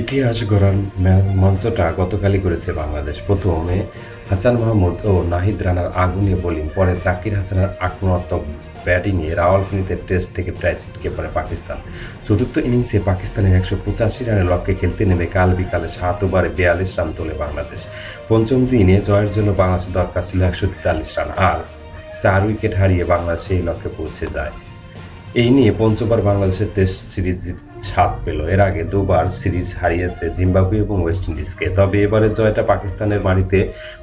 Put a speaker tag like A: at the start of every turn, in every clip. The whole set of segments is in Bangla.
A: ইতিহাস গড়ার মঞ্চটা গতকালই করেছে বাংলাদেশ। প্রথমে হাসান মাহমুদ ও নাহিদ রানার আগুনে বোলিং, পরে জাকির হাসানের আক্রমণাত্মক ব্যাটিংয়ে রাওয়ালপিন্ডিতে টেস্ট থেকে প্রায় ছিটকে পড়ে পাকিস্তান। চতুর্থ ইনিংসে পাকিস্তানের একশো পঁচাশি রানের লক্ষ্যে খেলতে নেমে কাল বিকালে সাত ওভারে বিয়াল্লিশ রান তোলে বাংলাদেশ। পঞ্চম দিনে জয়ের জন্য বাংলাদেশের দরকার ছিল একশো তেতাল্লিশ রান। আর চার উইকেট হারিয়ে বাংলাদেশ সেই লক্ষ্যে পৌঁছে যায়। এই নিয়ে পঞ্চবার বাংলাদেশের টেস্ট সিরিজ স্বাদ পেল। এর আগে দুবার সিরিজ হারিয়েছে জিম্বাবুয়ে এবং ওয়েস্ট ইন্ডিজকে। তবে এবারে জয়টা পাকিস্তানের বাড়িতে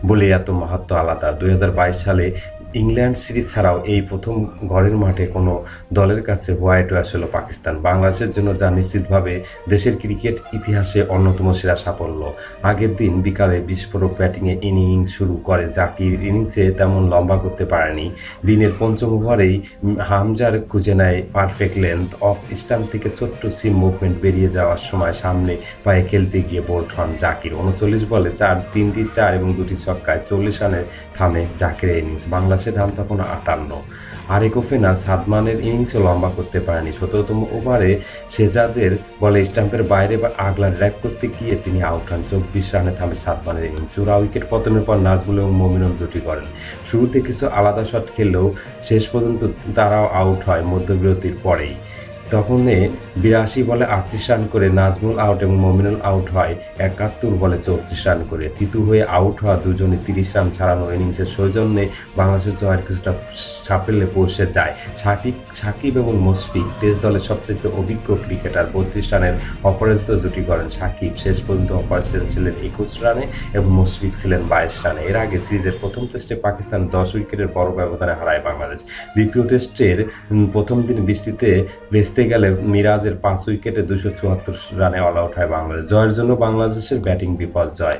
A: বলে এত মাহাত্ম আলাদা। দুই হাজার বাইশ সালে ইংল্যান্ড সিরিজ ছাড়াও এই প্রথম ঘরের মাঠে কোনো দলের কাছে হোয়াইট ওয়াশ হলো পাকিস্তান। বাংলাদেশের জন্য যা নিশ্চিতভাবে দেশের ক্রিকেট ইতিহাসে অন্যতম সেরা সাফল্য। আগের দিন বিকালে বিস্ফোরক ব্যাটিংয়ে ইনিংস শুরু করে জাকির ইনিংসে তেমন লম্বা করতে পারেনি। দিনের পঞ্চম ওভারেই হামজার খুঁজে নেয় পারফেক্ট লেন্থ অফ স্টাম্প থেকে ছোট্ট সিম মুভমেন্ট বেরিয়ে যাওয়ার সময় সামনে পায়ে খেলতে গিয়ে বোল্ট হন জাকির। উনচল্লিশ বলে চার, তিনটি চার এবং দুটি ছক্কায় চল্লিশ রানে থামে জাকিরের ইনিংস। বাংলাদেশের রান তখন আটান্ন। আরেক ওফেনার সাদমানের ইনিংসও লম্বা করতে পারেনি। সতেরোতম ওভারে শেজাদের বলে স্টাম্পের বাইরে বা আগলা র্যাক করতে গিয়ে তিনি আউট হন। চব্বিশ রানে থামে সাদমানের ইনিংস। চূড়া উইকেট পতনের পর নাজমুল এবং মমিনুল জুটি করেন। শুরুতে কিছু আলাদা শট খেললেও শেষ পর্যন্ত তারাও আউট হয় মধ্যবিরতির পরেই। তখন বিরাশি বলে আটত্রিশ রান করে নাজমুল আউট এবং মমিনুল আউট হয়। একাত্তর বলে চৌত্রিশ রান করে। তিতু হয়ে আউট হওয়া দুজনে তিরিশ রান ছাড়ানো ইনিংসের সৌজন্যে বাংলাদেশের জয়ের কিছুটা সাফল্যে পৌঁছে যায়। সাকিব সাকিব এবং মুশফিক টেস্ট দলের সবচেয়ে অভিজ্ঞ ক্রিকেটার। বত্রিশ রানের অপরাজিত জুটি করেন সাকিব। শেষ পর্যন্ত অপারেশন ছিলেন একুশ রানে এবং মুশফিক ছিলেন বাইশ রানে। এর আগে সিরিজের প্রথম টেস্টে পাকিস্তান দশ উইকেটের বড় ব্যবধানে হারায় বাংলাদেশ। দ্বিতীয় টেস্টের প্রথম দিন বৃষ্টিতে ভেস্তে গেলে মিরাজের পাঁচ উইকেটে দুশো চুয়াত্তর রানে অল আউট হয় বাংলাদেশ। জয়ের জন্য বাংলাদেশের ব্যাটিং বিপদ জয়।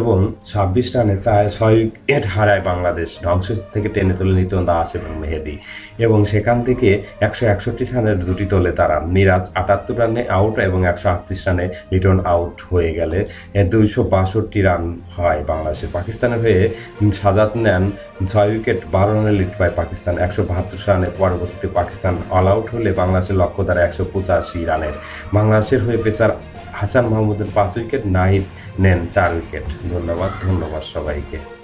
A: এবং ছাব্বিশ রানে চায় ছয় উইকেট হারায় বাংলাদেশ। ধ্বংস থেকে টেনে তুলে নিত দাস এবং মেহেদি। এবং সেখান থেকে একশো একষট্টি রানের জুটি তোলে তারা। মিরাজ আটাত্তর রানে আউট এবং একশো আটত্রিশ রানে রিটার্ন আউট হয়ে গেলে দুইশো বাষট্টি রান হয় বাংলাদেশের পাকিস্তানের হয়ে সাজাত নেন ছয় উইকেট বারো রানে লিড পায় পাকিস্তান। একশো বাহাত্তর রানে পরবর্তীতে পাকিস্তান অল আউট হলে বাংলাদেশের লক্ষ্য দ্বারা একশো পঁচাশি রানের। বাংলাদেশের হয়ে পেসার হাসান মাহমুদের পাঁচ উইকেট নাহিদ নেন চার উইকেট। ধন্যবাদ ধন্যবাদ সবাইকে।